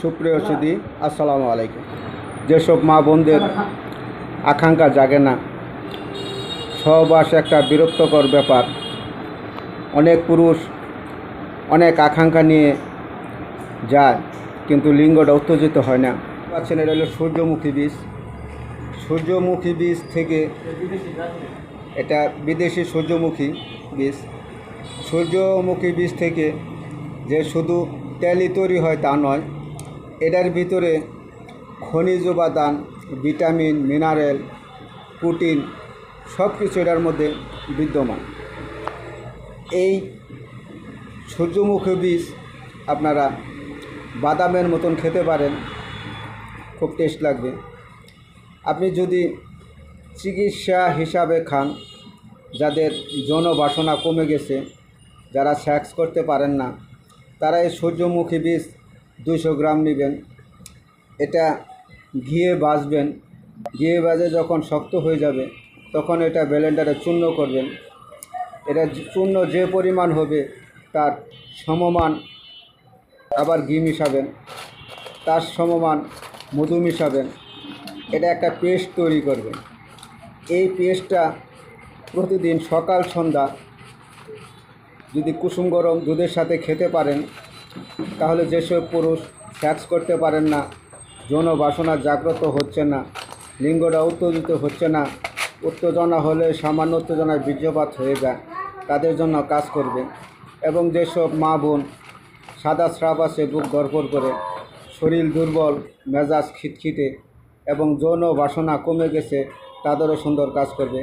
সুপ্রিয় সুদী আসসালামু আলাইকুম। যেসব মা বোনদের আকাঙ্ক্ষা জাগে না, সহবাস একটা বিরক্তকর ব্যাপার। অনেক পুরুষ অনেক আকাঙ্ক্ষা নিয়ে যায়, কিন্তু লিঙ্গটা উত্তেজিত হয় না। পাচ্ছেন, এটা হলো সূর্যমুখী বীজ। সূর্যমুখী বীজ থেকে এটা বিদেশি সূর্যমুখী বীজ। সূর্যমুখী বীজ থেকে যে শুধু তেলই তৈরি হয় তা নয়। এটার ভিতরে খনিজ উপাদান, ভিটামিন, মিনারেল, প্রোটিন সব কিছু এটার মধ্যে বিদ্যমান। এই সূর্যমুখী বীজ আপনারা বাদামের মতন খেতে পারেন, খুব টেস্ট লাগবে। আপনি যদি চিকিৎসা হিসাবে খান, যাদের যৌন বাসনা কমে গেছে, যারা সেক্স করতে পারেন না তারা এই সূর্যমুখী বীজ দুশো গ্রাম নেবেন। এটা ঘিয়ে বাজবেন ঘিয়ে বাজে যখন শক্ত হয়ে যাবে, তখন এটা ব্লেন্ডারে চূর্ণ করবেন। এটা চূর্ণ যে পরিমাণ হবে, তার সমমান আবার ঘি মিশাবেন। তার সমমান মধু মিশাবেন। এটা একটা পেস্ট তৈরি করবেন। এই পেস্টটা প্রতিদিন সকাল, সন্ধ্যা যদি কুসুম গরম দুধের সাথে খেতে পারেন, তাহলে যেসব পুরুষ সেক্স করতে পারেন না, যৌন বাসনা জাগ্রত হচ্ছে না, লিঙ্গটা উত্তেজিত হচ্ছে না, উত্তেজনা হলে সামান্য উত্তেজনায় বীর্যপাত হয়ে যায়, তাদের জন্য কাজ করবে। এবং যেসব মা বোন সাদা স্রাব আছে বুক দরপর করে, শরীর দুর্বল, মেজাজ খিটখিটে এবং যৌন বাসনা কমে গেছে, তাদেরও সুন্দর কাজ করবে।